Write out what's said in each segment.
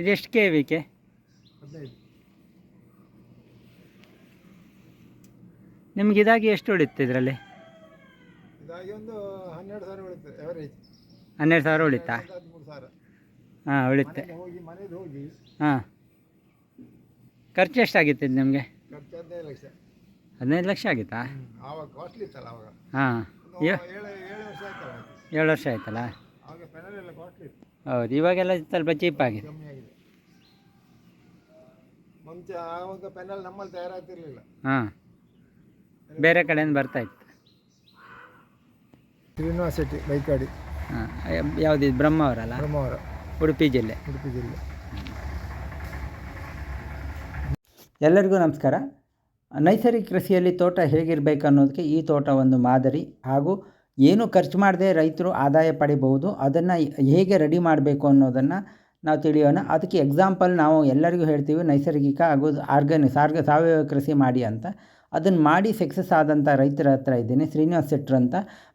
ಇದೆಷ್ಟು K VK ನಿಮ್ಗೆ ಇದಾಗಿ ಎಷ್ಟು ಉಳಿತು ಇದರಲ್ಲಿ? ಹನ್ನೆರಡು ಸಾವಿರ ಉಳಿತಾ? ಹಾಂ ಉಳಿತೆ ಹಾಂ. ಖರ್ಚು ಎಷ್ಟಾಗಿತ್ತು ಇದು ನಿಮಗೆ? ಹದಿನೈದು ಲಕ್ಷ. ಆಗಿತ್ತಾ? ಹಾಂ. ಏಳು ವರ್ಷ ಆಯ್ತಲ್ಲ ಹೌದು ಇವಾಗೆಲ್ಲ ಸ್ವಲ್ಪ ಚೀಪ್ ಆಗಿದೆ. ಮುಂಚೆ ಆವಾಗ ಪೆನಲ್ ನಮ್ಮಲ್ಲಿ ತಯಾರಾಗ್ತಿರ್ಲಿಲ್ಲ. ಹಾಂ. ಬೇರೆ ಕಡೆಯಿಂದ ಬರ್ತಾ ಇತ್ತು. ಯೂನಿವರ್ಸಿಟಿ ಬೈಕಾಡಿ. ಹಾಂ ಯಾವುದು ಇದು ಬ್ರಹ್ಮಾವರಲ್ಲ ಬ್ರಹ್ಮಾವರ ಉಡುಪಿ ಜಿಲ್ಲೆ. ಉಡುಪಿ ಜಿಲ್ಲೆ. ಎಲ್ಲರಿಗೂ ನಮಸ್ಕಾರ. ನೈಸರ್ಗಿಕ ಕೃಷಿಯಲ್ಲಿ ತೋಟ ಹೇಗಿರಬೇಕು ಅನ್ನೋದಕ್ಕೆ ಈ ತೋಟ ಒಂದು ಮಾದರಿ ಹಾಗೂ ಏನು ಖರ್ಚು ಮಾಡದೆ ರೈತರು ಆದಾಯ ಪಡಿಬಹುದು ಅದನ್ನು ಹೇಗೆ ರೆಡಿ ಮಾಡಬೇಕು ಅನ್ನೋದನ್ನು ನಾವು ತಿಳಿಯೋಣ. ಅದಕ್ಕೆ ಎಕ್ಸಾಂಪಲ್ ನಾವು ಎಲ್ಲರಿಗೂ ಹೇಳ್ತೀವಿ, ನೈಸರ್ಗಿಕ ಹಾಗೂ ಆರ್ಗಾನಿಕ್ ಸಾರ್ಗ, ಸಾವಯವ ಕೃಷಿ ಮಾಡಿ ಅಂತ. ಅದನ್ನು ಮಾಡಿ ಸಕ್ಸಸ್ ಆದಂಥ ರೈತರ ಹತ್ರ ಇದ್ದೀನಿ, ಶ್ರೀನಿವಾಸ್ ಶೆಟ್ರ್ ಅಂತ.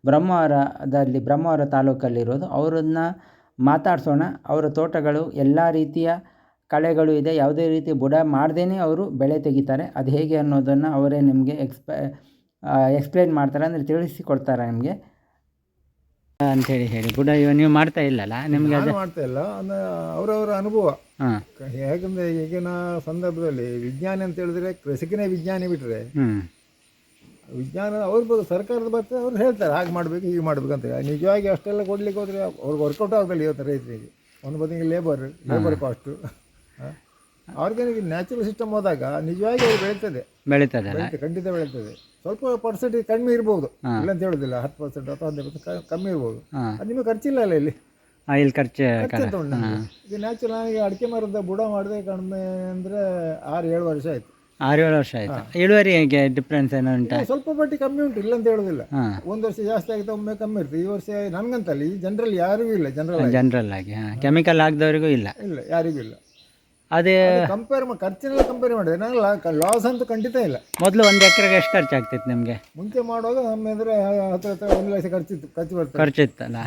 ಬ್ರಹ್ಮಾವರದಲ್ಲಿ, ಬ್ರಹ್ಮಾವರ ತಾಲೂಕಲ್ಲಿರೋದು. ಅವರನ್ನ ಮಾತಾಡ್ಸೋಣ. ಅವರ ತೋಟಗಳು, ಎಲ್ಲ ರೀತಿಯ ಕಳೆಗಳು ಇದೆ. ಯಾವುದೇ ರೀತಿ ಬುಡ ಮಾಡ್ದೇ ಅವರು ಬೆಳೆ ತೆಗಿತಾರೆ. ಅದು ಹೇಗೆ ಅನ್ನೋದನ್ನು ಅವರೇ ನಿಮಗೆ ಎಕ್ಸ್ಪ ಎಕ್ಸ್ಪ್ಲೇನ್ ಮಾಡ್ತಾರೆ ಅಂದರೆ ತಿಳಿಸಿಕೊಡ್ತಾರೆ ನಿಮಗೆ. ಅಂಥೇಳಿ ಹೇಳಿ. ಕೂಡ ಇವ ನೀವು ಮಾಡ್ತಾ ಇಲ್ಲಲ್ಲ? ನಿಮ್ಗೆ ಅದು ನಾನು ಮಾಡ್ತಾ ಇಲ್ಲ. ಅಂದ್ರೆ ಅವರವರ ಅನುಭವ. ಹಾಂ. ಕ- ಈಗಿನ ಸಂದರ್ಭದಲ್ಲಿ ವಿಜ್ಞಾನ ಅಂತ ಹೇಳಿದ್ರೆ ಕೃಷಿಕನೇ ವಿಜ್ಞಾನಿ ಬಿಟ್ರೆ ವಿಜ್ಞಾನ ಅವ್ರ ಬಗ್ಗೆ ಸರ್ಕಾರದ ಬರ್ತದೆ ಅವ್ರು ಹೇಳ್ತಾರೆ ಹಾಗೆ ಮಾಡಬೇಕು ಹೀಗೆ ಮಾಡ್ಬೇಕು ಅಂತ ನಿಜವಾಗಿ ಅಷ್ಟೆಲ್ಲ ಕೊಡ್ಲಿಕ್ಕೆ ಹೋದ್ರೆ ಅವ್ರಿಗೆ ವರ್ಕೌಟ್ ಆಗಲ್ಲ ಇವತ್ತು ರೈತರಿಗೆ. ಒಂದು ಬದಿಗೆ labour labour cost organic natural system ಹೋದಾಗ ನಿಜವಾಗಿ ಅದು ಬೆಳೀತದೆ. ಬೆಳೀತದೆ ಖಂಡಿತ ಬೆಳೀತದೆ. ಸ್ವಲ್ಪ ಪರ್ಸೆಂಟ್ ಕಡಿಮೆ ಇರ್ಬೋದು. ಇಲ್ಲ ಅಂತ ಹೇಳೋದಿಲ್ಲ ಹತ್ತು ಪರ್ಸೆಂಟ್ ಅಥವಾ ಹದಿನೈದು ಪರ್ಸೆಂಟ್ ಕಮ್ಮಿ ಇರ್ಬೋದು. ಅದು ನಿಮಗೆ ಖರ್ಚಿಲ್ಲ ಅಲ್ಲ ಇಲ್ಲಿ? ಇಲ್ಲಿ ಖರ್ಚು ಖರ್ಚು ಅಂತ ಉಂಟು ಈಗ ನ್ಯಾಚುರಲ್ ಆಗಿ ಅಡಿಕೆ ಮರದ ಬುಡ ಮಾಡಿದೆ ಕಡಿಮೆ ಅಂದರೆ ಆರು ಏಳು ವರ್ಷ ಆಯ್ತು. ಆರು ಏಳು ವರ್ಷ ಆಯಿತು. ಇಳುವರಿ ಹೇಗೆ ಡಿಫ್ರೆನ್ಸ್ ಏನೋ ಉಂಟು? ಸ್ವಲ್ಪ ಬಟ್ಟೆ ಕಮ್ಮಿ ಉಂಟು ಇಲ್ಲ ಅಂತ ಹೇಳೋದಿಲ್ಲ ಒಂದು ವರ್ಷ ಜಾಸ್ತಿ ಆಗುತ್ತೆ ಒಮ್ಮೆ ಕಮ್ಮಿ ಇರ್ತದೆ. ಈ ವರ್ಷ ನನಗಂತಲ್ಲ ಈ ಜನರಲ್ಲಿ ಯಾರಿಗೂ ಇಲ್ಲ ಜನರಲ್ ಜನರಲ್ ಆಗಿ. ಕೆಮಿಕಲ್ ಹಾಕ್ದವ್ರಿಗೂ ಇಲ್ಲ. ಇಲ್ಲ ಯಾರಿಗೂ ಇಲ್ಲ. ಅದೇ ಕಂಪೇರ್ ಖರ್ಚಿನೆಲ್ಲ ಕಂಪೇರ್ ಮಾಡಿದೆ. ನಾನು ಲಾಸ್ ಅಂತೂ ಖಂಡಿತ ಇಲ್ಲ. ಮೊದಲು ಒಂದು ಎಕರೆಗೆ ಎಷ್ಟು ಖರ್ಚಾಗ್ತಿತ್ತು ನಿಮಗೆ? ಮುಂಚೆ ಮಾಡುವಾಗ ನಮ್ಮ ಎದುರು ಹತ್ರ ಹತ್ರ ಒಂದು ಲಕ್ಷ ಖರ್ಚಿತ್ತು ಖರ್ಚು ಬರ್ತದೆ. ಖರ್ಚಿತ್ತಲ್ಲ?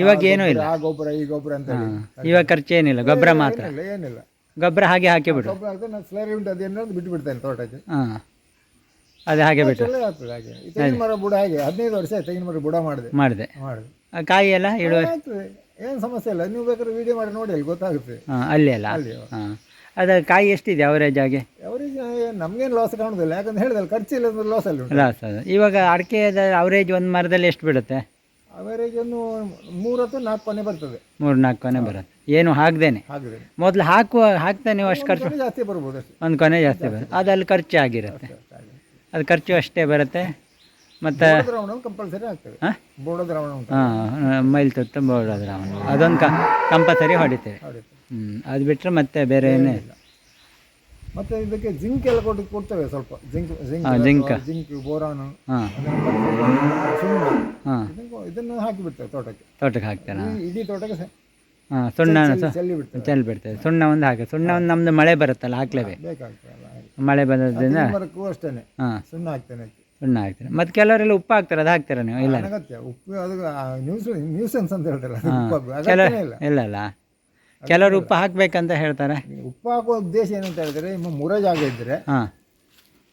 ಇವಾಗ ಏನೂ ಇಲ್ಲ. ಆ ಗೊಬ್ಬರ ಈ ಗೊಬ್ಬರ ಅಂತ ಹೇಳಿ. ಇವಾಗ ಖರ್ಚೇನಿಲ್ಲ ಗೊಬ್ಬರ ಮಾತ್ರ. ಏನಿಲ್ಲ ಏನಿಲ್ಲ. ಗೊಬ್ಬರ ಹಾಗೆ ಹಾಕಿಬಿಡು ಗೊಬ್ಬರ ಹಾಕಿದ್ರೆ ನಾನು ಸ್ಲರಿ ಉಂಟು ಅದೇನೋ ಬಿಟ್ಟು ಬಿಡ್ತೇನೆ ತೋಟಕ್ಕೆ. ಹಾಂ ಅದು ಹಾಗೆ ಬಿಟ್ಟು ಒಳ್ಳೆ ಆಗ್ತದೆ ಹಾಗೆ. ಈ ತೆಂಗಿನ ಮರ ಬುಡ ಹಾಗೆ ಹದಿನೈದು ವರ್ಷ ಆಯ್ತು ತೆಂಗಿನ ಮರ ಬುಡ ಮಾಡಿದೆ. ಮಾಡಿದೆ. ಮಾಡಿದೆ. ಆ ಕಾಯಿ ಎಲ್ಲ ಆಗ್ತದೆ. ಏನು ಸಮಸ್ಯೆ ಇಲ್ಲ. ನೀವು ಬೇಕಾದ್ರೆ ವಿಡಿಯೋ ಮಾಡಿ ನೋಡಿ ಅಲ್ಲಿ ಗೊತ್ತಾಗುತ್ತೆ. ಹಾಂ ಅಲ್ಲಿ ಅಲ್ಲ? ಅಲ್ಲಿ ಹಾಂ. ಅದು ಕಾಯಿ ಎಷ್ಟಿದೆ ಅವರೇಜ್ ಆಗಿ? ಅವರಿಗೆ ನಮಗೇನು ಲಾಸ್ ಕಾಣೋದಿಲ್ಲ. ಯಾಕಂದ್ರೆ ಹೇಳಿದಲ್ಲ ಖರ್ಚು ಅಂದ್ರೆ ಲಾಸ್ ಅಲ್ಲಿ ಉಂಟು. ಲಾಸ್ ಅದು. ಇವಾಗ ಅಡಿಕೆದ ಅವರೇಜ್ ಒಂದು ಮರದಲ್ಲಿ ಎಷ್ಟು ಬಿಡುತ್ತೆ? ಅವರೇಜ್ ಒಂದು ಮೂರು ಅಥವಾ ನಾಲ್ಕು ಕೊನೆ ಬರ್ತದೆ. ಮೂರು ನಾಲ್ಕು ಕೊನೆ ಬರುತ್ತೆ. ಏನು ಹಾಕ್ದೇನೆ? ಹಾಕಿದ್ರೆ ಮೊದಲು ಹಾಕುವ ಹಾಕ್ತಾ ನೀವು ಅಷ್ಟು ಖರ್ಚು? ಜಾಸ್ತಿ ಬರ್ಬೋದು ಅಷ್ಟೇ. ಒಂದು ಕೊನೆ ಜಾಸ್ತಿ ಬರುತ್ತೆ. ಅದು ಅಲ್ಲಿ ಖರ್ಚು ಆಗಿರುತ್ತೆ. ಅದು ಖರ್ಚು ಅಷ್ಟೇ ಬರುತ್ತೆ. ಮತ್ತು ಕಂಪಲ್ಸರಿ ಆಗ್ತದೆ. ಹಾಂ? ಮೈಲ್ ತುತ್ತು ಬೋಳೋದ್ರ ಅದೊಂದು ಕಂಪಲ್ಸರಿ ಹೊಡಿತೇವೆ. ಹ್ಞೂ ಅದು ಬಿಟ್ಟರೆ ಮತ್ತೆ ಬೇರೆ ಏನೇ ಇಲ್ಲ. ಮತ್ತೆ ಇದಕ್ಕೆ ಜಿಂಕ್ ಎಲ್ಲ ಕೊಟ್ಟು ಕೊಡ್ತೇವೆ ಸ್ವಲ್ಪ. Zinc zinc zinc. ಬೋರಾನು ಹಾಂ. ಸುಣ್ಣ. ಇದನ್ನು ಇದನ್ನು ಹಾಕಿ ಬಿಡ್ತೇವೆ ತೋಟಕ್ಕೆ ತೋಟಕ್ಕೆ ಹಾಕ್ತಾರೆ ಇಡೀ ತೋಟಕ್ಕೆ ಹಾಂ ಸುಣ್ಣ ಚೆಲ್ಲಿ- ಬಿಡ್ತೇವೆ ಸುಣ್ಣ ಒಂದು ಹಾಕಿ. ಸುಣ್ಣ ಒಂದು ನಮ್ಮದು ಮಳೆ ಬರುತ್ತಲ್ಲ ಹಾಕ್ಲೇಬೇಕು ಮಳೆ ಬಂದದ್ರಿಂದ? ಅಷ್ಟೇ ಹಾಂ. ಸುಣ್ಣ ಹಾಕ್ತೇನೆ ಸುಣ್ಣ ಹಾಕ್ತೇನೆ. ಮತ್ತು ಕೆಲವರೆಲ್ಲ ಉಪ್ಪು ಹಾಕ್ತಾರೆ ಅದು ಹಾಕ್ತಾರೆ ನೀವು? ಇಲ್ಲ. ಉಪ್ಪು ಅದು ನ್ಯೂಸ್ ನ್ಯೂಸೆನ್ಸ್ ಅಂತ ಹೇಳ್ತಾರಲ್ಲ ಇಲ್ಲ. ಇಲ್ಲ ಅಲ್ಲ ಕೆಲವರು ಉಪ್ಪು ಹಾಕ್ಬೇಕಂತ ಹೇಳ್ತಾರೆ. ಉಪ್ಪು ಹಾಕುವ ಉದ್ದೇಶ ಏನಂತ ಹೇಳಿದ್ರೆ ನಿಮ್ಮ ಮುರ ಜಾಗ ಇದ್ದರೆ ಹಾಂ.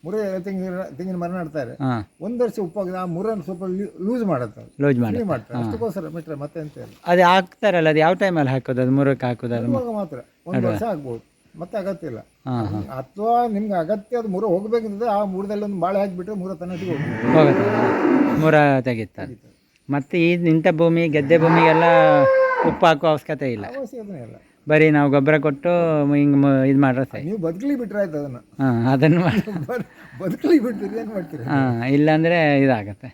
ಮುರ ತೆಂಗಿನ ತೆಂಗಿನ ಮರ ನಡ್ತಾರೆ. ಹಾಂ. ಒಂದು ವರ್ಷ ಉಪ್ಪು ಹಾಕಿದ್ರೆ ಆ ಮುರ ಸ್ವಲ್ಪ ಲೂಸ್ ಮಾಡುತ್ತೆ ಅದು. ಲೂಸ್ ಮಾಡಿ ಮಾಡ್ತಾರೆ. ಅಷ್ಟಕ್ಕೋಸ್ಕರ ಮಿತ್ರ ಮತ್ತೆ ಅಂತ ಇಲ್ಲ. ಅದು ಹಾಕ್ತಾರಲ್ಲ ಅದು ಯಾವ ಟೈಮಲ್ಲಿ ಹಾಕೋದು? ಅದು ಮುರಕ್ಕೆ ಹಾಕೋದು ಅದು ಇವಾಗ ಮಾತ್ರ. ಒಂದು ವರ್ಷ ಆಗ್ಬೋದು. ಮತ್ತೆ ಅಗತ್ಯ ಇಲ್ಲ ಹಾಂ. ಅಥವಾ ನಿಮ್ಗೆ ಅಗತ್ಯ ಅದು ಮುರ ಹೋಗ್ಬೇಕಂದ್ರೆ ಆ ಮುರದಲ್ಲಿ ಒಂದು ಬಾಳೆ ಹಾಕಿಬಿಟ್ರೆ ಮುರ ತನ್ನಟ್ಟಿಗೆ ಹೋಗುತ್ತೆ. ಮೂರ ತೆಗಿತಾರೆ. ಮತ್ತೆ ಈ ಇಂಥ ಭೂಮಿ ಗೆದ್ದೆ ಭೂಮಿಗೆಲ್ಲ ಉಪ್ಪು ಹಾಕೋ ಅವಶ್ಯಕತೆ ಇಲ್ಲ. ಅವಶ್ಯಕತೆ ಇಲ್ಲ. ಬರೀ ನಾವು ಗೊಬ್ಬರ ಕೊಟ್ಟು ಹಿಂಗೆ ಇದು ಮಾಡ್ರೆ ಸರಿ ನೀವು ಬದುಕಲಿ ಬಿಟ್ರೆ ಆಯ್ತು ಅದನ್ನು. ಹಾಂ ಅದನ್ನು ಬದುಕಲಿ ಬಿಡ್ತೀರಿ ಏನು ಮಾಡ್ತೀರಿ? ಹಾಂ ಇಲ್ಲಾಂದರೆ ಇದಾಗತ್ತೆ.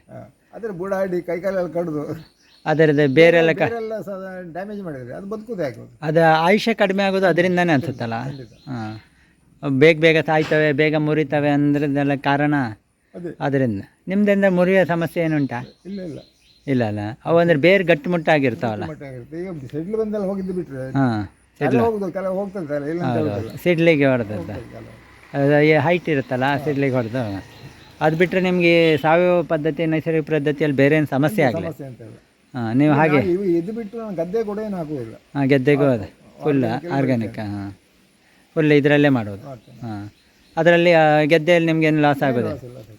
ಅದ್ರ ಬುಡ ಆಡಿ ಕೈಕಾಲೆಲ್ಲ ಕಡ್ದು. ಅದರದ್ದು ಬೇರೆಲ್ಲ ಡ್ಯಾಮೇಜ್ ಮಾಡಿದ್ರೆ ಅದು ಬದುಕುದೇ ಆಗೋದು ಅದು ಆಯುಷ್ಯ ಕಡಿಮೆ ಆಗೋದು ಅದರಿಂದನೇ ಅನ್ಸುತ್ತಲ್ಲ? ಹಾಂ ಬೇಗ ಬೇಗ ಸಾಯ್ತವೆ ಬೇಗ ಮುರಿತವೆ ಅಂದ್ರದ್ದೆಲ್ಲ ಕಾರಣ ಅದೇ. ಅದರಿಂದ ನಿಮ್ಮದಿಂದ ಮುರಿಯೋ ಸಮಸ್ಯೆ ಏನುಂಟಾ? ಇಲ್ಲ ಇಲ್ಲ. ಇಲ್ಲ ಅಲ್ಲ ಅವು ಅಂದ್ರೆ ಬೇರೆ ಗಟ್ಟಿಮುಟ್ಟಾಗಿರ್ತಾವಲ್ಲ ಮಟ್ಟ ಆಗಿರುತ್ತೆ. ಈಗ ಬಂದೆಲ್ಲ ಹೋಗಿದ್ದು ಬಿಟ್ರೆ ಹಾಂ ಕೆಲವು ಹೋಗುದು ಕೆಲವು ಹೋಗ್ತದೆ ಇಲ್ಲ ಅಂತ ಹೇಳುದಿಲ್ಲ. ಸಿಡ್ಲಿಗೆ ಹೊಡೆದದ್ದು. ಕೆಲವು. ಅದು ಹೈಟ್ ಇರುತ್ತಲ್ಲ ಸಿಡ್ಲಿಗೆ ಹೊಡೆದು. ಅದು ಬಿಟ್ಟರೆ ನಿಮಗೆ ಸಾವಯವ ಪದ್ಧತಿ ನೈಸರ್ಗಿಕ ಪದ್ಧತಿಯಲ್ಲಿ ಬೇರೆ ಏನು ಸಮಸ್ಯೆ ಆಗಲಿ ಸಮಸ್ಯೆ ಅಂತ ಇಲ್ಲ. ಹಾಂ ನೀವು ಹಾಗೆ? ಇವು ಎದ್ದು ಬಿಟ್ಟು ನಾನು ಗದ್ದೆ ಕೂಡ ಏನು ಹಾಕುವುದಿಲ್ಲ. ಹಾಂ ಗೆದ್ದೆಗೂ ಅದೇ ಫುಲ್ ಆರ್ಗ್ಯಾನಿಕ್ ಹಾಂ. ಫುಲ್ ಇದರಲ್ಲೇ ಮಾಡೋದು ಹಾಂ. ಅದರಲ್ಲಿ ಆ, ಗೆದ್ದೆಯಲ್ಲಿ ನಿಮಗೇನು ಲಾಸ್ ಇಲ್ಲ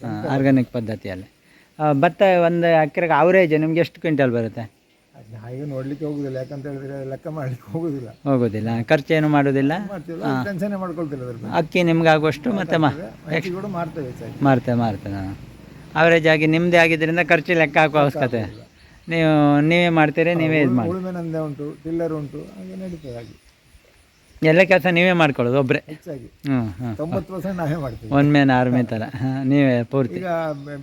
ಹಾಂ ಆರ್ಗ್ಯಾನಿಕ್ ಪದ್ಧತಿಯಲ್ಲಿ. ಭತ್ತ ಒಂದು ಎಕರೆಗೆ ಅವರೇಜ್ ನಿಮ್ಗೆ ಎಷ್ಟು ಕ್ವಿಂಟಲ್ ಬರುತ್ತೆ? ಹಾಗೆ ನೋಡ್ಲಿಕ್ಕೆ ಹೋಗುದಿಲ್ಲ ಯಾಕಂತ ಹೇಳಿದ್ರೆ ಲೆಕ್ಕ ಮಾಡ್ಲಿಕ್ಕೆ ಹೋಗುದಿಲ್ಲ. ಹೋಗೋದಿಲ್ಲ ಖರ್ಚೇನು ಮಾಡೋದಿಲ್ಲ? ಟೆನ್ಷನ್ ಮಾಡ್ಕೊಳ್ತಿಲ್ಲ ಅದ್ರ ಬಗ್ಗೆ ಅಕ್ಕಿ ನಿಮ್ಗೆ ಆಗುವಷ್ಟು ಮತ್ತೆ ಮಾ ಕೂಡ ಮಾಡ್ತೇವೆ ಸರ್. ಮಾರ್ತೇವೆ ನಾನು ಅವರೇಜ್ ಆಗಿ ನಿಮ್ಮದೇ ಆಗಿದ್ದರಿಂದ ಖರ್ಚು ಲೆಕ್ಕ ಹಾಕೋ ಅವಶ್ಯಕತೆ. ನೀವು ನೀವೇ ಮಾಡ್ತೀರಿ ನೀವೇ ಇದು ಮಾಡಿ ಉಳುಮೆ ನಂದೆ ಉಂಟು ಟಿಲ್ಲರ್ ಉಂಟು ಹಾಗೆ ನಡೀತದೆ ಹಾಗೆ. ಎಲ್ಲ ಕೆಲಸ ನೀವೇ ಮಾಡ್ಕೊಳ್ಳೋದು ಒಬ್ರೆ. ಹೆಚ್ಚಾಗಿ. ಹ್ಞೂ ಹಾಂ ತೊಂಬತ್ತು ಪರ್ಸೆಂಟ್ ನಾವೇ ಮಾಡ್ತೀವಿ. ಒನ್ ಮ್ಯಾನ್ ಆರ್ಮಿ ಥರ ಹಾಂ ನೀವೇ ಪೂರ್ತಿ. ಈಗ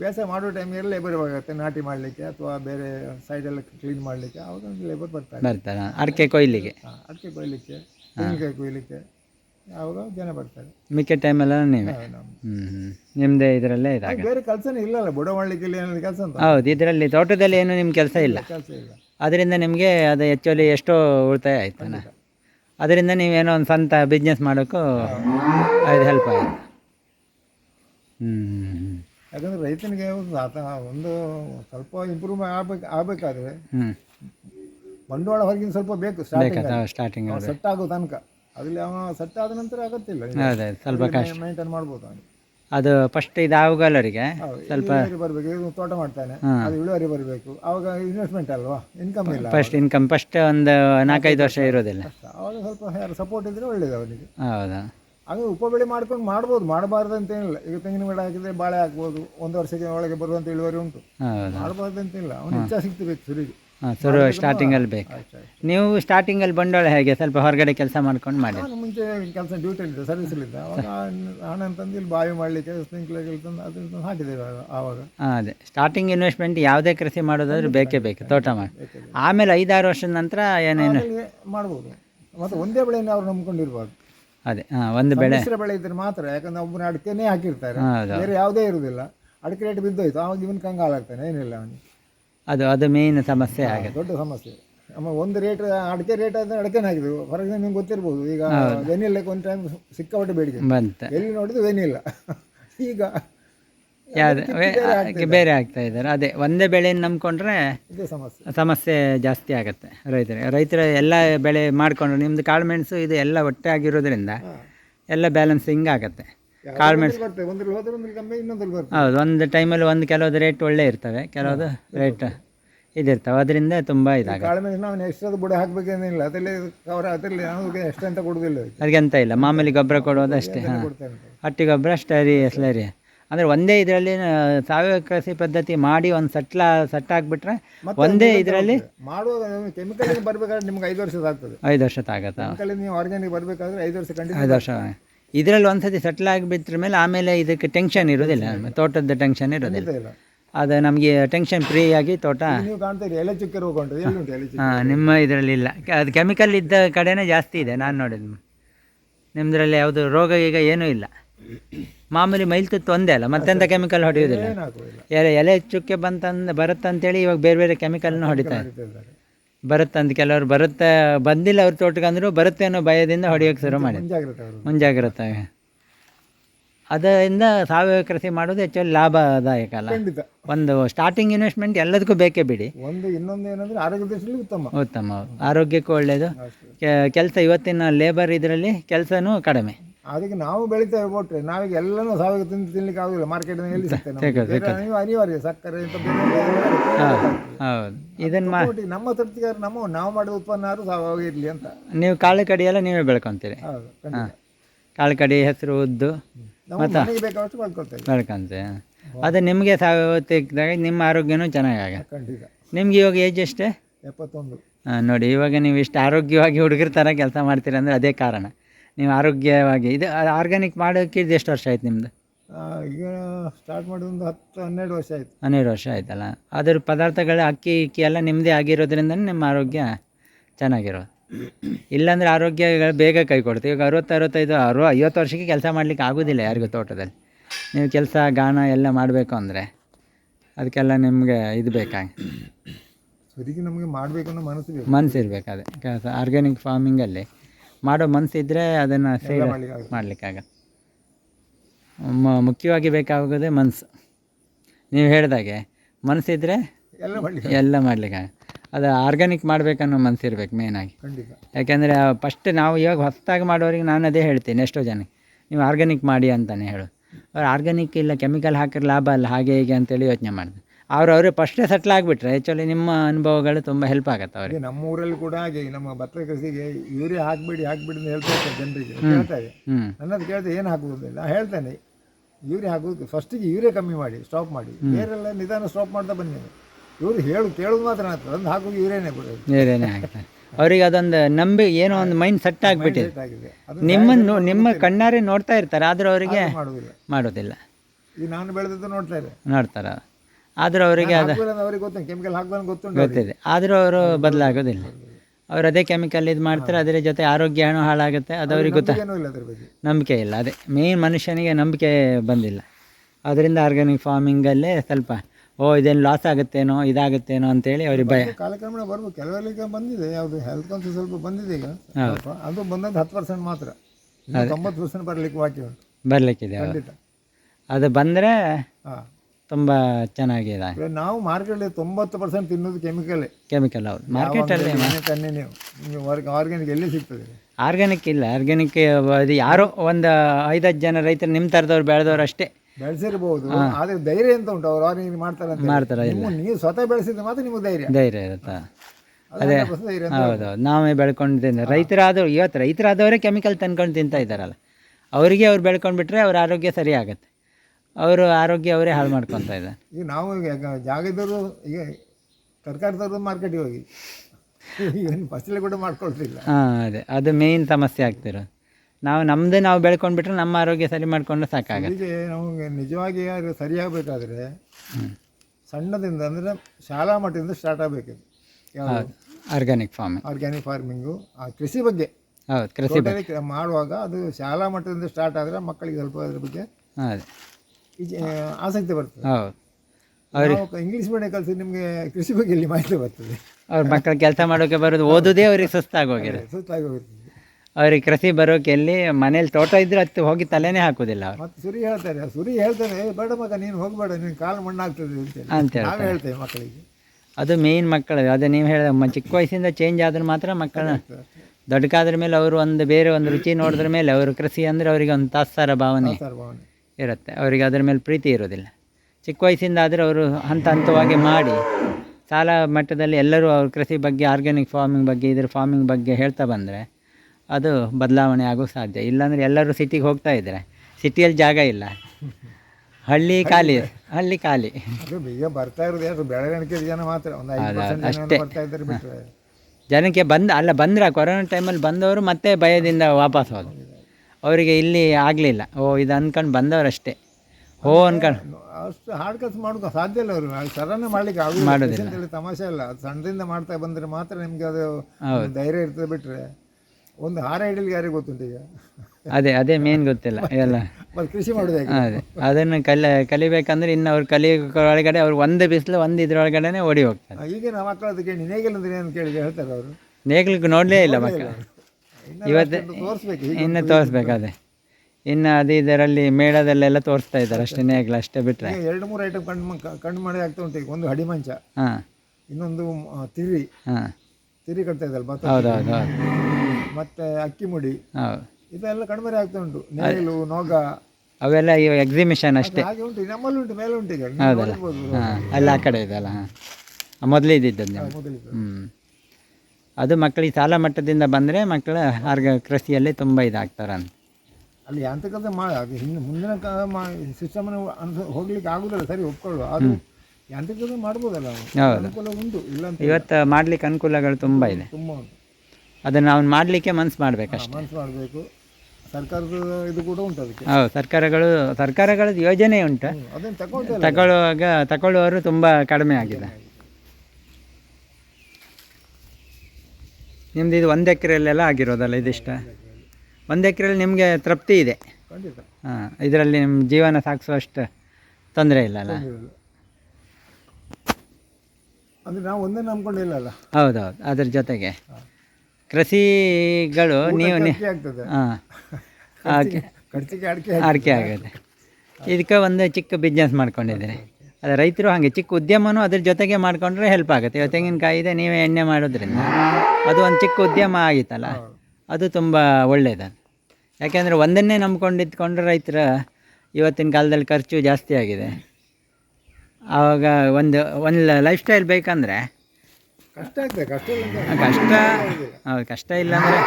ಬೇಸಾಯ ಮಾಡೋ ಟೈಮಿಗೆ ಲೇಬರ್ ಬರುತ್ತೆ ನಾಟಿ ಮಾಡಲಿಕ್ಕೆ ಅಥವಾ ಬೇರೆ ಸೈಡೆಲ್ಲ ಕ್ಲೀನ್ ಮಾಡಲಿಕ್ಕೆ ಅವಾಗ ಒಂದು ಲೇಬರ್ ಬರ್ತಾರೆ ಬರ್ತಾರೆ ಅಡಿಕೆ ಕೊಯ್ಲಿಗೆ ಹಾ, ಅಡಿಕೆ ಕೊಯ್ಲಿಕ್ಕೆ ತೆಂಗಿನಕಾಯಿ ಕೊಯ್ಲಿಕ್ಕೆ ಅವಾಗ ಜನ ಬರ್ತಾರೆ. ಮಿಕ್ಕ ಟೈಮೆಲ್ಲ ನೀವೇ. ಹ್ಮ್ ಹ್ಞೂ ಹ್ಞೂ ನಿಮ್ಮದೇ ಇದರಲ್ಲೇ ಇದಾಗ ಬೇರೆ ಕೆಲಸನೇ ಇಲ್ಲಲ್ಲ ಬುಡ ಮಾಡಲಿಕ್ಕೆ ಇಲ್ಲಿ ಏನಾದ್ರು ಕೆಲಸ ಅಂತ ಹೌದು ಇದರಲ್ಲಿ ತೋಟದಲ್ಲಿ ಏನು ನಿಮ್ಮ ಕೆಲಸ ಇಲ್ಲ. ಕೆಲಸ ಇಲ್ಲ. ಅದರಿಂದ ನಿಮಗೆ ಅದು ಆ್ಯಕ್ಚುಲಿ ಎಷ್ಟೋ ಉಳಿತಾಯ ಆಯ್ತಾನ ಅದರಿಂದ ನೀವೇನೋ ಒಂದು ಸ್ವಂತ ಬಿಸ್ನೆಸ್ ಮಾಡೋಕ್ಕೂ ಇದು ಹೆಲ್ಪ್ ಆಯಿತು. ಹ್ಞೂ ಯಾಕಂದ್ರೆ ರೈತನಿಗೆ ಒಂದು ಆತ ಒಂದು ಸ್ವಲ್ಪ ಇಂಪ್ರೂವ್ ಆಗ್ಬೇಕು ಆಗಬೇಕಾದ್ರೆ ಬಂಡವಾಳ ಹೊರಗಿನ ಸ್ವಲ್ಪ ಬೇಕು ಸ್ಟಾರ್ಟಿಂಗ್ ಸೆಟ್ ಆಗೋ ತನಕ. ಅದ್ರಲ್ಲಿ ಅವ ಸೆಟ್ ಆದ ನಂತರ ಅಗತ್ಯ ಇಲ್ಲ. ಸ್ವಲ್ಪ ಮೇಂಟೈನ್ ಮಾಡ್ಬೋದು ಅವನು. ಅದು ಫಸ್ಟ್ ಇದು ಆಗೋಲ್ಲರಿಗೆ ಸ್ವಲ್ಪ ಬರಬೇಕು ತೋಟ ಮಾಡ್ತಾನೆ ಅದು ಇಳುವರಿ ಬರಬೇಕು. ಅವಾಗ ಇನ್ವೆಸ್ಟ್ಮೆಂಟ್ ಅಲ್ವಾ? ಇನ್ಕಮ್ ಇಲ್ಲ ಫಸ್ಟ್ ಇನ್ಕಮ್ ಫಸ್ಟ್ ಒಂದು ನಾಲ್ಕೈದು ವರ್ಷ ಇರೋದಿಲ್ಲ ಅವಾಗ ಸ್ವಲ್ಪ ಯಾರು ಸಪೋರ್ಟ್ ಇದ್ರೆ ಒಳ್ಳೇದು ಅವನಿಗೆ. ಹೌದಾ? ಹಾಗೆ ಉಪಬೆಳೆ ಮಾಡ್ಕೊಂಡು ಮಾಡ್ಬೋದು ಮಾಡಬಾರ್ದು ಅಂತ ಏನಿಲ್ಲ. ಈಗ ತೆಂಗಿನ ಗಿಡ ಹಾಕಿದ್ರೆ ಬಾಳೆ ಹಾಕ್ಬೋದು ಒಂದು ವರ್ಷಕ್ಕೆ ಒಳಗೆ ಬರುವಂತ ಇಳುವರಿ ಉಂಟು. ಮಾಡಬಾರ್ದು ಅಂತ ಇಲ್ಲ ಅವನ ಇಚ್ಛಾ ಸಿಗ್ತಿಬೇಕು ಶುರುವಿಗೆ ಹಾಂ ಶುರು ಸ್ಟಾರ್ಟಿಂಗಲ್ಲಿ ಬೇಕು. ನೀವು ಸ್ಟಾರ್ಟಿಂಗಲ್ಲಿ ಬಂಡವಾಳ ಹೇಗೆ? ಸ್ವಲ್ಪ ಹೊರಗಡೆ ಕೆಲಸ ಮಾಡ್ಕೊಂಡು ಮಾಡಿ. ನಾನು ಮುಂಚೆ ಕೆಲಸ ಡ್ಯೂಟಿಯಲ್ಲಿದ್ದೆ ಸರ್ವಿಸಲ್ಲಿದ್ದೆ ಅವಾಗ ಹಣ ಅಂತಂದು ಇಲ್ಲಿ ಬಾವಿ ಮಾಡಲಿಕ್ಕೆ ಸ್ಪ್ರಿಂಕ್ಲರ್ ತಂದು ಅದನ್ನು ಹಾಕಿದ್ದೇವೆ ಆವಾಗ. ಹಾಂ ಅದೇ. ಸ್ಟಾರ್ಟಿಂಗ್ ಇನ್ವೆಸ್ಟ್ಮೆಂಟ್ ಯಾವುದೇ ಕೃಷಿ ಮಾಡೋದಾದ್ರೂ ಬೇಕೇ ಬೇಕು ತೋಟ ಮಾಡಿ. ಆಮೇಲೆ ಐದಾರು ವರ್ಷದ ನಂತರ ಏನೇನು? ಮಾಡ್ಬೋದು. ಮತ್ತು ಒಂದೇ ಬೆಳೆಯನ್ನು ಅವ್ರು ನಂಬ್ಕೊಂಡಿರ್ಬಾರ್ದು ಅದೇ ಹಾಂ ಒಂದು ಬೆಳೆ. ಬೆಳೆ ಇದ್ರೆ ಮಾತ್ರ ಯಾಕಂದ್ರೆ ಒಬ್ಬನ ಅಡಿಕೆನೇ ಹಾಕಿರ್ತಾರೆ. ಬೇರೆ ಯಾವುದೇ ಇರುವುದಿಲ್ಲ. ಅಡಿಕೆ ರೇಟ್ ಬಿದ್ದೋಯ್ತು ಅವಾಗ ಇವನ್ ಕಂಗಾಲಾಗ್ತಾನೆ ಏನಿಲ್ಲ ಅವನಿಗೆ. ಅದು ಅದು ಮೇನ್ ಸಮಸ್ಯೆ ಆಗಿದೆ ದೊಡ್ಡ ಸಮಸ್ಯೆ. ನಮ್ಮ ಒಂದು ರೇಟ್ ಅಡಿಕೆ ರೇಟ್ ಆದರೆ ಅಡಿಕೆನೇ ಹಾಕಿದ್ರು. ಫಾರ್ ಎಕ್ಸಾಂಪಲ್ ನಿಮ್ಗೆ ಗೊತ್ತಿರ್ಬೋದು ಈಗ ವೆನಿಲ್ಲಕ್ಕೆ ಒಂದು ಟೈಮ್ ಸಿಕ್ಕಾಪಟ್ಟೆ ಬೇಡಿಕೆ. ಬಂತ. ಎಲ್ಲಿ ನೋಡಿದ್ರು ವೆನಿಲ್ಲ ಈಗ ಯಾವುದೇ? ಬೇರೆ ಆಗ್ತಾ ಇದ್ದಾರೆ. ಅದೇ ಒಂದೇ ಬೆಳೆಯನ್ನು ನಂಬ್ಕೊಂಡ್ರೆ ಇದೇ ಸಮಸ್ಯೆ. ಸಮಸ್ಯೆ ಜಾಸ್ತಿ ಆಗುತ್ತೆ ರೈತರಿಗೆ. ರೈತರ ಎಲ್ಲ ಬೆಳೆ ಮಾಡಿಕೊಂಡ್ರೆ ನಿಮ್ಮದು ಕಾಳುಮೆಣಸು ಇದು ಎಲ್ಲ ಒಟ್ಟೆ ಆಗಿರೋದ್ರಿಂದ ಎಲ್ಲ ಬ್ಯಾಲೆನ್ಸಿಂಗ್ ಆಗುತ್ತೆ. ಕಾಳುಮೆಣಸು ಬರ್ತದೆ ಒಂದ್ರಲ್ಲಿ ಹೋದ್ರೆ ಒಂದ್ರಲ್ಲಿ ಕಮ್ಮಿ ಇನ್ನೊಂದ್ರಲ್ಲಿ ಬರ್ತದೆ. ಹೌದು ಒಂದು ಟೈಮಲ್ಲಿ ಒಂದು ಕೆಲವೊಂದು ರೇಟ್ ಒಳ್ಳೆ ಇರ್ತವೆ ಕೆಲವೊಂದು ರೇಟ್ ಇದಿರ್ತವೆ. ಅದರಿಂದ ತುಂಬ ಇದಾಗುತ್ತೆ. ಕಾಳುಮೆಣಸು ನಾವು ಎಷ್ಟಾದ್ರು ಬುಡ ಹಾಕ್ಬೇಕೇನಿಲ್ಲ ಅದರಲ್ಲಿ ಕವರ್ ಅದರಲ್ಲಿ ನಾವು ಎಷ್ಟು ಅಂತ ಕೊಡುವುದಿಲ್ಲ ಅದಕ್ಕೆ. ಅದಕ್ಕೆಂತ ಇಲ್ಲ ಮಾಮೂಲಿ ಗೊಬ್ಬರ ಕೊಡೋದು ಅಷ್ಟೇ ಹಾಂ. ಕೊಡ್ತೇನೆ ಹಟ್ಟಿ ಗೊಬ್ಬರ ಸ್ಟರಿ ಸ್ಲರಿ. ಅಂದರೆ ಒಂದೇ ಇದರಲ್ಲಿ ಸಾವಯವ ಕೃಷಿ ಪದ್ಧತಿ ಮಾಡಿ ಒಂದು ಸಟ್ಲ ಸಟ್ ಹಾಕ್ಬಿಟ್ರೆ ಒಂದೇ ಇದರಲ್ಲಿ ಮಾಡುವಾಗ ಕೆಮಿಕಲ್ ಬರ್ಬೇಕಾದ್ರೆ ನಿಮ್ಗೆ ಐದು ವರ್ಷದ ಆಗ್ತದೆ. ಐದು ವರ್ಷ ತಾಗತ್ತೆ ಕೆಮಿಕಲ್ ನೀವು ಆರ್ಗ್ಯಾನಿಕ್ ಬರ್ಬೇಕಾದ್ರೆ ಐದು ವರ್ಷ ಖಂಡಿತ ಐದು ವರ್ಷ. ಇದರಲ್ಲಿ ಒಂದ್ಸತಿ ಸೆಟ್ಲ್ ಆಗಿಬಿಟ್ರ ಮೇಲೆ ಆಮೇಲೆ ಇದಕ್ಕೆ ಟೆನ್ಷನ್ ಇರೋದಿಲ್ಲ. ತೋಟದ ಟೆನ್ಷನ್ ಇರೋದಿಲ್ಲ. ಅದು ನಮಗೆ ಟೆನ್ಷನ್ ಫ್ರೀ ಆಗಿ ತೋಟ ನೀವು ಎಲೆ ಚುಕ್ಕೆ ರೋಗ ಉಂಟು ಎಲ್ಲಿ ಉಂಟು ಎಲೆ ಚುಕ್ಕೆ? ಹಾಂ ನಿಮ್ಮ ಇದರಲ್ಲಿ ಇಲ್ಲ. ಅದು ಕೆಮಿಕಲ್ ಇದ್ದ ಕಡೆನೇ ಜಾಸ್ತಿ ಇದೆ ನಾನು ನೋಡಿದ್ದು ನಿಮ್ಮದ್ರಲ್ಲಿ ಯಾವುದು ರೋಗ ಈಗ ಏನೂ ಇಲ್ಲ. ಮಾಮೂಲಿ ಮೈಲ್ತುತ್ತು ಒಂದೇ ಅಲ್ಲ ಮತ್ತೆಂತ ಕೆಮಿಕಲ್ ಹೊಡೆಯೋದಿಲ್ಲ? ಎಲೆ ಎಲೆ ಚುಕ್ಕೆ ಬಂತಂದು ಬರುತ್ತಂತೇಳಿ ಇವಾಗ ಬೇರೆ ಬೇರೆ ಕೆಮಿಕಲ್ನ ಹೊಡಿತಾರೆ ಇದ್ದಾರೆ. ಬರುತ್ತಂತ ಕೆಲವರು ಬರುತ್ತೆ ಬಂದಿಲ್ಲ ಅವ್ರ ತೋಟಕ್ಕೆ ಅಂದರೂ ಬರುತ್ತೆ ಅನ್ನೋ ಭಯದಿಂದ ಹೊಡೆಯೋಕೆ ಶುರು ಮಾಡಿ ಮುಂಜಾಗ್ರತೆ ಅದರಿಂದ ಸಾವಯವ ಕೃಷಿ ಮಾಡೋದು ಹೆಚ್ಚು ಲಾಭದಾಯಕ ಅಲ್ಲ. ಒಂದು ಸ್ಟಾರ್ಟಿಂಗ್ ಇನ್ವೆಸ್ಟ್ಮೆಂಟ್ ಎಲ್ಲದಕ್ಕೂ ಬೇಕೇ ಬಿಡಿ. ಒಂದು ಇನ್ನೊಂದು ಏನಂದ್ರೆ ಆರೋಗ್ಯ ದೃಷ್ಟಿಯಲ್ಲಿ ಉತ್ತಮ. ಉತ್ತಮ. ಆರೋಗ್ಯಕ್ಕೂ ಒಳ್ಳೆಯದು ಕೆಲಸ ಇವತ್ತಿನ ಲೇಬರ್ ಇದರಲ್ಲಿ ಕೆಲಸನೂ ಕಡಿಮೆ. ಅದಕ್ಕೆ ನಾವು ಬೆಳಿತೇವೆ ಕೊಟ್ಟರೆ ನಾವೀಗ ಎಲ್ಲನೂ ಸಾವಿರ ತಿಂದು ತಿನ್ಲಿಕ್ಕೆ ಆಗುದಿಲ್ಲ. ಮಾರ್ಕೆಟ್ ಎಲ್ಲಿ ನೀವು? ಅನಿವಾರ್ಯ ಸಕ್ಕರೆ ಅಂತ ಇದನ್ನು ನಮ್ಮ ತೃಪ್ತಿಗಾರ ನಮ್ಮ ನಾವು ಮಾಡಿದ ಉತ್ಪನ್ನ ಆದ್ರೂ ಸಾವಾಗ ಇರಲಿ ಅಂತ. ನೀವು ಕಾಳು ಕಡಿ ಎಲ್ಲ ನೀವೇ ಬೆಳ್ಕೊಂತೀರಿ. ಕಾಳು ಕಡಿ ಹೆಸರು ಉದ್ದು ಬೇಕಾದಷ್ಟು ಬೆಳ್ಕೊಂತೀವಿ ಅದು ನಿಮಗೆ ಸಾವಯವ ತೆಗ್ದಾಗ ನಿಮ್ಮ ಆರೋಗ್ಯನೂ ಚೆನ್ನಾಗಾಗ ನಿಮ್ಗೆ ಇವಾಗ ಏಜ್ ಎಷ್ಟೇ? ಎಪ್ಪತ್ತೊಂದು. ಹಾಂ ನೋಡಿ ಇವಾಗ ನೀವು ಇಷ್ಟು ಆರೋಗ್ಯವಾಗಿ ಹುಡುಗರ ಥರ ಕೆಲಸ ಮಾಡ್ತೀರಿ ಅಂದರೆ ಅದೇ ಕಾರಣ. ನೀವು ಆರೋಗ್ಯವಾಗಿ ಇದು ಆರ್ಗ್ಯಾನಿಕ್ ಮಾಡೋಕ್ಕೆ ಇದು ಎಷ್ಟು ವರ್ಷ ಆಯ್ತು ನಿಮ್ಮದು ಈಗ ಸ್ಟಾರ್ಟ್ ಒಂದು ಹತ್ತು ಹನ್ನೆರಡು ವರ್ಷ ಆಯ್ತು. ಹನ್ನೆರಡು ವರ್ಷ ಆಯ್ತಲ್ಲ? ಅದ್ರ ಪದಾರ್ಥಗಳು ಅಕ್ಕಿ ಇಕ್ಕಿ ಎಲ್ಲ ನಿಮ್ಮದೇ ಆಗಿರೋದ್ರಿಂದ ನಿಮ್ಮ ಆರೋಗ್ಯ ಚೆನ್ನಾಗಿರೋದು. ಇಲ್ಲಾಂದರೆ ಆರೋಗ್ಯಗಳು ಬೇಗ ಕೈ ಕೊಡ್ತೀವಿ ಈಗ ಅರವತ್ತು ಅರವತ್ತೈದು ಅರವ ಐವತ್ತು ವರ್ಷಕ್ಕೆ ಕೆಲಸ ಮಾಡಲಿಕ್ಕೆ ಆಗೋದಿಲ್ಲ ಯಾರಿಗೂ ತೋಟದಲ್ಲಿ. ನೀವು ಕೆಲಸ ಗಾಣ ಎಲ್ಲ ಮಾಡಬೇಕು ಅಂದರೆ ಅದಕ್ಕೆಲ್ಲ ನಿಮಗೆ ಇದು ಬೇಕಾಗಿ. ಸರಿಗೆ ನಮಗೆ ಮಾಡಬೇಕು ಅನ್ನೋ ಮನಸ್ಸು ಬೇಕು. ಮನ್ಸು ಇರಬೇಕು ಅದೇ. ಕೆಲಸ ಆರ್ಗ್ಯಾನಿಕ್ ಫಾರ್ಮಿಂಗಲ್ಲಿ ಮಾಡೋ ಮನಸ್ಸಿದ್ರೆ ಅದನ್ನು ಸೇವ್ ಮಾಡಲಿಕ್ಕಾಗ ಮ ಮುಖ್ಯವಾಗಿ ಬೇಕಾಗೋದೇ ಮನಸ್ಸು ನೀವು ಹೇಳಿದಾಗೆ ಮನಸ್ಸಿದ್ರೆ ಎಲ್ಲ ಮಾಡಲಿಕ್ಕೆ ಎಲ್ಲ ಮಾಡ್ಲಿಕ್ಕೆ ಅದು ಆರ್ಗ್ಯಾನಿಕ್ ಮಾಡಬೇಕನ್ನೋ ಮನಸ್ಸಿರ್ಬೇಕು ಮೇಯ್ನಾಗಿ ಯಾಕೆಂದರೆ ಫಸ್ಟ್ ನಾವು ಇವಾಗ ಹೊಸದಾಗಿ ಮಾಡೋರಿಗೆ ನಾನು ಅದೇ ಹೇಳ್ತೀನಿ ಎಷ್ಟೋ ಜನಕ್ಕೆ ನೀವು ಆರ್ಗ್ಯಾನಿಕ್ ಮಾಡಿ ಅಂತಲೇ ಹೇಳು. ಅವ್ರು ಆರ್ಗ್ಯಾನಿಕ್ ಇಲ್ಲ ಕೆಮಿಕಲ್ ಹಾಕಿರೋ ಲಾಭ ಅಲ್ಲ ಹಾಗೆ ಹೀಗೆ ಅಂತೇಳಿ ಯೋಚನೆ ಮಾಡಿದೆ ಅವ್ರು ಅವರೇ ಫಸ್ಟೇ ಸೆಟ್ಲ್ ಆಗಿಬಿಟ್ರೆ ಆ್ಯಕ್ಚುಲಿ ನಿಮ್ಮ ಅನುಭವಗಳು ತುಂಬ ಹೆಲ್ಪ್ ಆಗುತ್ತೆ ಅವ್ರಿಗೆ. ನಮ್ಮ ಊರಲ್ಲಿ ಕೂಡ ಹಾಗೆ ನಮ್ಮ ಭತ್ತ ಕೃಷಿಗೆ ಯೂರಿಯಾ ಹಾಕ್ಬಿಡಿ ಹಾಕ್ಬಿಡಿ ಅಂತ ಹೇಳ್ತಾ ಇರ್ತಾರೆ ಜನರಿಗೆ. ಹೇಳ್ತಾರೆ ನನ್ನದು ಕೇಳ್ತಾರೆ ಏನು ಹಾಕುವುದು ನಾನು ಹೇಳ್ತೇನೆ ಯೂರಿಯಾ ಹಾಕುವುದು ಫಸ್ಟಿಗೆ ಯೂರಿಯಾ ಕಮ್ಮಿ ಮಾಡಿ ಸ್ಟಾಪ್ ಮಾಡಿ. ಬೇರೆಲ್ಲ ನಿಧಾನ ಸ್ಟಾಪ್ ಮಾಡ್ತಾ ಬನ್ನಿ ಇವರು ಹೇಳು ಕೇಳೋದು ಮಾತ್ರ ಆಗ್ತದೆ ಒಂದು ಹಾಕುವುದು ಯೂರಿಯಾನೇ ಬಿಡೋದು ಬೇರೆನೇ ಆಗ್ತದೆ ಅವರಿಗೆ ಅದೊಂದು ನಂಬಿ ಏನೋ ಒಂದು ಮೈಂಡ್ ಸೆಟ್ ಆಗಿಬಿಟ್ಟಿದೆ. ನಿಮ್ಮನ್ನು ನಿಮ್ಮ ಕಣ್ಣಾರೆ ನೋಡ್ತಾ ಇರ್ತಾರೆ ಆದರೂ ಅವರಿಗೆ ಮಾಡೋದಿಲ್ಲ ಮಾಡೋದಿಲ್ಲ ಈಗ ನಾನು ಬೆಳೆದದ್ದು ನೋಡ್ತಾ ಇದ್ದೆ. ನೋಡ್ತಾರೆ ಆದರೂ ಅವರಿಗೆ ಅದು ಅವ್ರಿಗೆ ಗೊತ್ತು ಕೆಮಿಕಲ್ ಹಾಕ್ಬಾರ್ದು ಗೊತ್ತುಂಟು ಅವ್ರಿಗೆ. ಗೊತ್ತಿದೆ. ಆದರೂ ಅವರು ಬದಲಾಗೋದಿಲ್ಲ. ಅವ್ರು ಅದೇ ಕೆಮಿಕಲ್ ಇದು ಮಾಡ್ತಾರೆ ಅದರ ಜೊತೆ ಆರೋಗ್ಯ ಹಣ ಹಾಳಾಗುತ್ತೆ ಅದು ಅವ್ರಿಗೆ ಗೊತ್ತಾ? ಏನೂ ಇಲ್ಲ ಅದ್ರ ಬಗ್ಗೆ. ನಂಬಿಕೆ ಇಲ್ಲ ಅದೇ. ಮೇನ್ ಮನುಷ್ಯನಿಗೆ ನಂಬಿಕೆ ಬಂದಿಲ್ಲ. ಅದರಿಂದ ಆರ್ಗ್ಯಾನಿಕ್ ಫಾರ್ಮಿಂಗಲ್ಲೇ ಸ್ವಲ್ಪ ಓ ಇದೇನು ಲಾಸ್ ಆಗುತ್ತೇನೋ ಇದಾಗುತ್ತೇನೋ ಅಂತೇಳಿ ಅವ್ರಿಗೆ ಭಯ. ಬರಬೇಕು. ಬರ್ಬೇಕು ಕೆಲವರಿಗೆ ಬಂದಿದೆ ಯಾವುದು ಹೆಲ್ತ್ ಕಾನ್ಸಿಯಸ್ ಸ್ವಲ್ಪ ಬಂದಿದೆ ಈಗ. ಸ್ವಲ್ಪ. ಅದು ಬಂದಂತ ಹತ್ತು ಪರ್ಸೆಂಟ್ ಮಾತ್ರ. ಇನ್ನು ತೊಂಬತ್ತು ಪರ್ಸೆಂಟ್ ಬರಲಿಕ್ಕೆ ಬಾಕಿ ಉಂಟು. ಬರಲಿಕ್ಕಿದೆ ಖಂಡಿತ. ಅದು ಬಂದರೆ ಹಾಂ. ತುಂಬ ಚೆನ್ನಾಗಿದೆ. ನಾವು ಮಾರ್ಕೆಟಲ್ಲಿ ತೊಂಬತ್ತು ಪರ್ಸೆಂಟ್ ತಿನ್ನೋದು ಕೆಮಿಕಲ್ ಕೆಮಿಕಲ್ ಹೌದು. ಮಾರ್ಕೆಟಲ್ಲಿ ತನ್ನಿ ನೀವು. ನಿಮಗೆ ಆರ್ಗ್ಯಾನಿಕ್ ಎಲ್ಲಿ ಸಿಗ್ತದೆ? ಆರ್ಗ್ಯಾನಿಕ್ ಇಲ್ಲ. ಆರ್ಗ್ಯಾನಿಕ್ ಅದು ಯಾರೋ ಒಂದು ಐದತ್ತು ಜನ ರೈತರು ನಿಮ್ಮ ಥರದವ್ರು ಬೆಳೆದವ್ರು ಅಷ್ಟೇ. ಬೆಳೆಸಿರ್ಬೋದು. ಆದರೆ ಧೈರ್ಯ ಅಂತ ಉಂಟು? ಅವ್ರು ಆರ್ಗ್ಯಾನಿಕ್ ಮಾಡ್ತಾರೆ ಮಾಡ್ತಾರೆ ನೀವು ಸ್ವತಃ ಬೆಳೆಸಿದ್ರೆ ಮಾತ್ರ ನಿಮಗೆ ಧೈರ್ಯ. ಧೈರ್ಯ ಇರುತ್ತೆ? ಅದು 100% ಧೈರ್ಯ ಅಂತ ಹೌದೌದು ನಾವೇ ಬೆಳ್ಕೊಂಡು ರೈತರಾದವ್ರು ಇವತ್ತು ರೈತರಾದವರೇ ಕೆಮಿಕಲ್ ತಂದ್ಕೊಂಡು ತಿಂತಾ ಇದ್ದಾರಲ್ಲ. ಅವರಿಗೆ ಅವ್ರು ಬೆಳ್ಕೊಂಡ್ಬಿಟ್ರೆ ಅವ್ರ ಆರೋಗ್ಯ ಸರಿ ಆಗುತ್ತೆ ಅವರು ಆರೋಗ್ಯ ಅವರೇ ಹಾಳು ಮಾಡ್ಕೊತಾ ಇದ್ದಾರೆ. ಈಗ ನಾವು ಈಗ ಜಾಗದವರು ಈಗ ತರಕಾರಿದವರು ಮಾರ್ಕೆಟಿಗೆ ಹೋಗಿ. ಏನು ಫಸಲು ಕೂಡ ಮಾಡ್ಕೊಳ್ತಿಲ್ಲ. ಹಾಂ ಅದೇ. ಅದು ಮೇಯ್ನ್ ಸಮಸ್ಯೆ ಆಗ್ತಿರೋ ನಾವು ನಮ್ಮದೇ ನಾವು ಬೆಳ್ಕೊಂಡ್ಬಿಟ್ರೆ ನಮ್ಮ ಆರೋಗ್ಯ ಸರಿ ಮಾಡಿಕೊಂಡು ಸಾಕಾಗುತ್ತೆ. ಹೀಗೆ ನಮಗೆ ನಿಜವಾಗಿ ಯಾರು ಸರಿಯಾಗಬೇಕಾದ್ರೆ ಸಣ್ಣದಿಂದ ಅಂದರೆ ಶಾಲಾ ಮಟ್ಟದಿಂದ ಸ್ಟಾರ್ಟ್ ಆಗಬೇಕು ಯಾವುದು? ಆರ್ಗ್ಯಾನಿಕ್ ಫಾರ್ಮಿಂಗ್ ಆರ್ಗ್ಯಾನಿಕ್ ಫಾರ್ಮಿಂಗು ಆ ಕೃಷಿ ಬಗ್ಗೆ. ಹೌದು ಕೃಷಿ ಬಗ್ಗೆ. ಮಾಡುವಾಗ ಅದು ಶಾಲಾ ಮಟ್ಟದಿಂದ ಸ್ಟಾರ್ಟ್ ಆದರೆ ಮಕ್ಕಳಿಗೆ ಸ್ವಲ್ಪ ಅದ್ರ ಬಗ್ಗೆ ಹಾಂ ಆಸಕ್ತಿ ಬರ್ತದೆ. ಹೌದು. ನಾವು ಇಂಗ್ಲೀಷ್ ಮೀಡಿಯಂ ಕಲಿಸಿ ನಿಮಗೆ ಕೃಷಿ ಬಗ್ಗೆ ಇಲ್ಲಿ ಮಾಹಿತಿ ಬರ್ತದೆ. ಅವ್ರ ಮಕ್ಕಳು ಕೆಲಸ ಮಾಡೋಕೆ ಬರೋದು ಓದೋದೇ ಅವ್ರಿಗೆ ಸುಸ್ತಾಗಿ ಹೋಗಿದೆ. ಸುಸ್ತಾಗಿ ಹೋಗಿರ್ತದೆ ಅವ್ರಿಗೆ ಕೃಷಿ ಬರೋಕೆ ಎಲ್ಲಿ ಮನೇಲಿ ತೋಟ ಇದ್ರೆ ಅತ್ತು ಹೋಗಿ ತಲೆನೇ ಹಾಕೋದಿಲ್ಲ ಅವ್ರು. ಮತ್ತೆ ಸುರಿ ಹೇಳ್ತಾರೆ ಸುರಿ ಹೇಳ್ತಾರೆ "ಏ, ಬೇಡ ಮಗ ನೀನು ಹೋಗಬೇಡ ನೀನು ಕಾಲು ಮಣ್ಣಾಗ್ತದೆ ಅಂತೇಳಿ ಅಂತ ಹೇಳ್ತಾರೆ. ಹೇಳ್ತೇವೆ ಮಕ್ಕಳಿಗೆ. ಅದು ಮೇಯ್ನ್ ಮಕ್ಕಳು ಅದು ನೀವು ಹೇಳಿದ ಮ- ಚಿಕ್ಕ ವಯಸ್ಸಿಂದ ಚೇಂಜ್ ಆದ್ರೆ ಮಾತ್ರ ಮಕ್ಕಳ ದೊಡ್ಡಕಾದ್ರ ಮೇಲೆ ಅವರು ಒಂದು ಬೇರೆ ಒಂದು ರುಚಿ ನೋಡಿದ್ರ ಮೇಲೆ ಅವರು ಕೃಷಿ ಅಂದರೆ ಅವರಿಗೆ ಒಂದು ತಾತ್ಸಾರ ಭಾವನೆ. ಸರ್ ಭಾವನೆ. ಇರುತ್ತೆ. ಅವರಿಗೆ ಅದರ ಮೇಲೆ ಪ್ರೀತಿ ಇರೋದಿಲ್ಲ ಚಿಕ್ಕ ವಯಸ್ಸಿಂದ ಆದರೆ ಅವರು ಹಂತ ಹಂತವಾಗಿ ಮಾಡಿ ಸಾಲ ಮಟ್ಟದಲ್ಲಿ ಎಲ್ಲರೂ ಅವ್ರ ಕೃಷಿ ಬಗ್ಗೆ ಆರ್ಗ್ಯಾನಿಕ್ ಫಾರ್ಮಿಂಗ್ ಬಗ್ಗೆ ಇದ್ರ ಫಾರ್ಮಿಂಗ್ ಬಗ್ಗೆ ಹೇಳ್ತಾ ಬಂದರೆ ಅದು ಬದಲಾವಣೆ ಆಗೋ ಸಾಧ್ಯ. ಇಲ್ಲಾಂದರೆ ಎಲ್ಲರೂ ಸಿಟಿಗೆ ಹೋಗ್ತಾ ಇದ್ದಾರೆ ಸಿಟಿಯಲ್ಲಿ ಜಾಗ ಇಲ್ಲ. ಹಳ್ಳಿ ಖಾಲಿ ಹಳ್ಳಿ ಖಾಲಿ. ಈಗ ಬರ್ತಾ ಇರೋದು ಬೆಳವಣಿಗೆ ಜನ ಮಾತ್ರ. ಬಿಟ್ಟರೆ ಜನಕ್ಕೆ ಬಂದ ಅಲ್ಲ ಬಂದ್ರೆ ಕೊರೋನಾ ಟೈಮಲ್ಲಿ ಬಂದವರು ಮತ್ತೆ ಭಯದಿಂದ ವಾಪಸ್ ಹೋದ್ರು. ಅವರಿಗೆ ಇಲ್ಲಿ ಆಗಲಿಲ್ಲ. ಓ ಇದು ಅಂದ್ಕೊಂಡು ಬಂದವರಷ್ಟೇ. ಓ ಅನ್ಕೊಂಡು ಅಷ್ಟು ಹಾರ್ಡ್ ಕೆಲಸ ಮಾಡೋಕೆ ಸಾಧ್ಯ ಇಲ್ಲ ಅವರು ಸರನ್ನ ಮಾಡ್ಲಿಕ್ಕೆ ಆಗಲಿ ಮಾಡೋದಿಲ್ಲ. ತಮಾಷೆ ಅಲ್ಲ. ಅದು ಸಣ್ಣದಿಂದ ಮಾಡ್ತಾ ಬಂದರೆ ಮಾತ್ರ ನಿಮಗೆ ಅದು ಧೈರ್ಯ ಇರ್ತದೆ ಬಿಟ್ಟರೆ ಒಂದು ಹಾರ ಹಿಡಿಲಿಕ್ಕೆ ಯಾರಿಗೆ ಗೊತ್ತುಂಟು ಈಗ. ಅದೇ ಅದೇ ಮೇನ್ ಗೊತ್ತಿಲ್ಲ. ಎಲ್ಲ. ಕೃಷಿ ಮಾಡೋದು ಅದೇ. ಅದನ್ನು ಕಲ ಕಲಿಬೇಕಂದ್ರೆ ಇನ್ನು ಅವ್ರು ಕಲಿ ಒಳಗಡೆ ಅವ್ರು ಒಂದು ಬಿಸಿಲು ಒಂದು ಇದ್ರೊಳಗಡೆನೆ ಓಡಿ ಹೋಗ್ತಾರೆ. ಈಗಿನ ಮಕ್ಕಳು ಅದಕ್ಕೆ ನೇಗಿಲು ಅಂದ್ರೆ ಏನು ಕೇಳಿ ಹೇಳ್ತಾರೆ ಅವರು? ನೇಗಿಲಿಗೆ ನೋಡಲೇ ಇಲ್ಲ ಮಕ್ಕಳು ಇವತ್ತು ಇನ್ನು ತೋರಿಸ್ಬೇಕು ಅದೇ. ಇನ್ನು ಅದು ಇದರಲ್ಲಿ ಮೇಳದಲ್ಲೆಲ್ಲ ತೋರಿಸ್ತಾ ಇದ್ದಾರೆ ಅಷ್ಟೇ ಆಗಲಿ ಅಷ್ಟೇ ಬಿಟ್ಟರೆ ಎರಡು ಮೂರು ಐಟಮ್ ಕಣ್ಣು ಕಣ್ಣು ಮಾಡಿ ಆಗ್ತಾ ಉಂಟು ಒಂದು ಹಡಿಮಂಚ ಹಾಂ. ಇನ್ನೊಂದು ತಿರಿ. ಹಾಂ. ತಿರಿ ಕಟ್ತಾ ಇದ್ದಲ್ಲ ಮತ್ತೆ ಹೌದು ಹೌದು ಹೌದು. ಮತ್ತೆ ಅಕ್ಕಿ ಮುಡಿ. ಇದೆಲ್ಲ ಕಣ್ಮರೆ ಆಗ್ತಾ ಉಂಟು ನೇಲು ನೋಗ. ಅವೆಲ್ಲ ಇವಾಗ ಎಕ್ಸಿಬಿಷನ್ ಅಷ್ಟೇ. ಹಾಗೆ ಉಂಟು ನಮ್ಮಲ್ಲಿ ಉಂಟು ಮೇಲೆ ಉಂಟು ಈಗ ನೀವು ಹಾಂ ಅಲ್ಲಿ ಆ ಕಡೆ ಇದೆಲ್ಲ ಹಾಂ. ಮೊದಲೇ ಇದ್ದಿದ್ದು ನೀವು ಮೊದಲಿಗೆ ಹ್ಞೂ ಅದು ಮಕ್ಕಳಿಗೆ ಸಾಲ ಮಟ್ಟದಿಂದ ಬಂದರೆ ಮಕ್ಕಳ ಆರ್ಗ ಕೃಷಿಯಲ್ಲಿ ತುಂಬ ಇದಾಗ್ತಾರೆ ಅಂತ ಅಲ್ಲಿ ಯಾಂತ್ರಿಕತೆ ಮಾಡಿ ಅದು ಹಿಂದೆ ಮುಂದಿನ ಸಿಸ್ಟಮ್ ಹೋಗ್ಲಿಕ್ಕೆ ಆಗುದಿಲ್ಲ ಸರಿ ಒಪ್ಕೊಳ್ಳು ಅದು ಯಾಂತ್ರಿಕತೆ ಮಾಡ್ಬೋದಲ್ಲ ಹೌದು. ಅನುಕೂಲ ಉಂಟು ಇಲ್ಲ ಅಂತ ಇವತ್ತು ಮಾಡ್ಲಿಕ್ಕೆ ಅನುಕೂಲಗಳು ತುಂಬ ಇದೆ. ತುಂಬ ಉಂಟು. ಅದನ್ನು ಅವ್ನು ಮಾಡಲಿಕ್ಕೆ ಮನ್ಸು ಮಾಡಬೇಕಲ್ಲ ಮನ್ಸು ಮಾಡಬೇಕು. ಸರ್ಕಾರದ ಇದು ಕೂಡ ಉಂಟು ಅದಕ್ಕೆ. ಹೌದು ಸರ್ಕಾರಗಳು ಸರ್ಕಾರಗಳ ಯೋಜನೆ ಉಂಟು. ಅದನ್ನು ತಗೊಳ್ಳುವಾಗ ತಗೊಳ್ಳುವವರು ತುಂಬ ಕಡಿಮೆ ಆಗಿದೆ. ನಿಮ್ದು ಇದು ಒಂದು ಎಕರೆಯಲ್ಲೆಲ್ಲ ಆಗಿರೋದಲ್ಲ ಇದಿಷ್ಟ? ಒಂದು ಎಕರೆಯಲ್ಲಿ ನಿಮಗೆ ತೃಪ್ತಿ ಇದೆ? ಖಂಡಿತ. ಹಾಂ ಇದರಲ್ಲಿ ನಿಮ್ಮ ಜೀವನ ಸಾಗಿಸುವಷ್ಟು ತೊಂದರೆ ಇಲ್ಲಲ್ಲ ಅಂದರೆ ನಾವು ಒಂದೇ ನಂಬ್ಕೊಂಡಿಲ್ಲಲ್ಲ? ಹೌದೌದು ಅದ್ರ ಜೊತೆಗೆ. ಕೃಷಿಗಳು ನೀವು ಅಡಿಕೆ ಹಾಂ ಅಡಿಕೆ ಆಗುತ್ತೆ ಇದಕ್ಕೆ ಒಂದು ಚಿಕ್ಕ ಬಿಸ್ನೆಸ್ ಮಾಡ್ಕೊಂಡಿದ್ದೀರಿ ಅದು ರೈತರು ಹಾಗೆ ಚಿಕ್ಕ ಉದ್ಯಮನೂ ಅದ್ರ ಜೊತೆಗೆ ಮಾಡಿಕೊಂಡ್ರೆ ಹೆಲ್ಪ್ ಆಗುತ್ತೆ. ಇವಾಗ ತೆಂಗಿನಕಾಯಿ ಇದೆ ನೀವೇ ಎಣ್ಣೆ ಮಾಡೋದ್ರಿಂದ ಅದು ಒಂದು ಚಿಕ್ಕ ಉದ್ಯಮ ಆಗಿತ್ತಲ್ಲ ಅದು ತುಂಬ ಒಳ್ಳೆಯದು ಯಾಕೆಂದರೆ ಒಂದನ್ನೇ ನಂಬ್ಕೊಂಡಿದ್ಕೊಂಡ್ರೆ ರೈತರ ಇವತ್ತಿನ ಕಾಲದಲ್ಲಿ ಖರ್ಚು ಜಾಸ್ತಿ ಆಗಿದೆ. ಆವಾಗ ಒಂದು ಒಂದು ಲೈಫ್ ಸ್ಟೈಲ್ ಬೇಕಂದರೆ ಕಷ್ಟ ಆಗ್ತದೆ ಕಷ್ಟ ಕಷ್ಟ ಹೌದು ಕಷ್ಟ ಇಲ್ಲ ಅಂದರೆ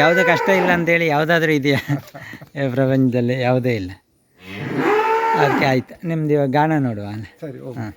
ಯಾವುದೇ ಕಷ್ಟ ಇಲ್ಲ ಅಂತೇಳಿ ಯಾವುದಾದ್ರೂ ಇದೆಯಾ? ಪ್ರಪಂಚದಲ್ಲಿ ಯಾವುದೇ ಇಲ್ಲ. ಅದಕ್ಕೆ ಆಯ್ತು. ನಿಮ್ದು ಇವಾಗ ಗಾಣ ನೋಡುವ ಸರಿ ಹಾಂ.